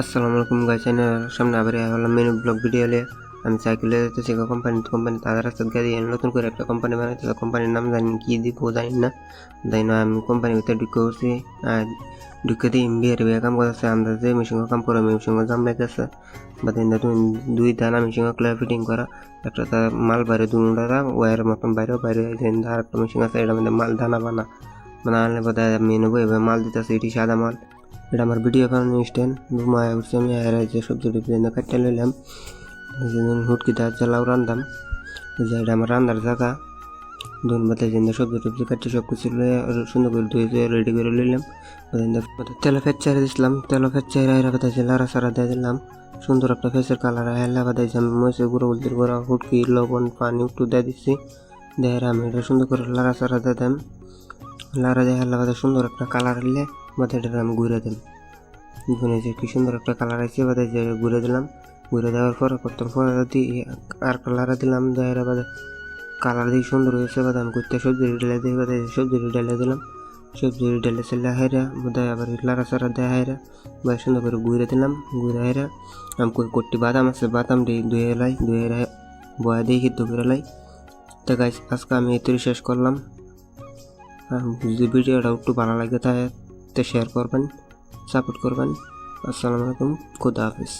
আসসালামু আলাইকুম আমি সামনে আবার হলাম মেনু ব্লগ ভিডিও নিয়ে আমি সাইকেলে যেতেছি কোম্পানি কোম্পানি তাদের রাস্তার গাড়ি নতুন করে একটা কোম্পানি বানাইছে কোম্পানির নাম জানি কি দিব, জানি না। জানি না, আমি কোম্পানির ভিতরে ঢুকে উঠছি আর ঢুকে দিয়ে বিয়ের বিয়ে কাম করতেছে। আমরা যে মেশিন কাম করে মেশিন জাম লেগেছে বা তুমি দুই দানা মেশিন ক্লিয়ার ফিটিং করা। একটা তার মাল বাইরে দুটা ওয়ার মতন বাইরে বাইরে আর একটা মেশিন আছে এটা মধ্যে মাল দানা বানা। আনলে বোধ হয় আমি নেব, এবার মাল দিতেছে, এটি সাদা মাল। এটা আমার ভিডিও বানানো স্ট্যান্ড মায়া উঠছে আমি আর যে সবজি টবজি এনে কাটতে লইলাম হুটকি দাঁত জ্বালাও যে এটা আমার রান্নার জায়গা। ধন বাতে যে সবজি টবজি কাটতে সব কিছু সুন্দর করে ধুয়ে ধুয়ে রেডি করে লইলাম। তেল ফেট চারে দিছিলাম। তেল ফেট চারে এরা কথা লারা সারা দিয়ে দিলাম। সুন্দর একটা ফেসের কালার হেলা যে আমি মহিষের গুঁড়ো, হলদির গুঁড়ো, হুটকি, লবণ, পানি একটু দিয়ে দিচ্ছি দেয় আমি এটা সুন্দর করে লারা সারা দিয়ে দিলাম। লারা দিয়ে হেলা সুন্দর একটা কালার হলে বাদে এটা আমি ঘুরে দিলাম। ঘুরে যে কি সুন্দর একটা কালার আছে বাদে যে ঘুরে দিলাম। ঘুরে দেওয়ার পর কতক্ষণ পর দিয়ে আর কালার দিলাম দেওয়ার বাদে। কালার দিয়ে সুন্দর হয়েছে বাদে আমি করতে সবজি ঢেলে দিয়ে বাদে সবজি ঢেলে দিলাম। সবজি ঢেলে সেলে হাইরা বোধহয় আবার লারা সারা দেয় হাইরা বা সুন্দর করে ঘুরে দিলাম, ঘুরে হাইরা। আমি কই কোটি বাদাম আছে, বাদাম দিয়ে ধুয়ে এলাই ধুয়ে বয়া দিয়ে সিদ্ধ করে এলাই তো গাছ আজকে আমি এতই শেষ করলাম। যদি ভিডিওটা একটু ভালো লাগে তাহলে তো শেয়ার করবেন সাপোর্ট করবেন। আসসালামু আলাইকুম খুদা হাফিজ।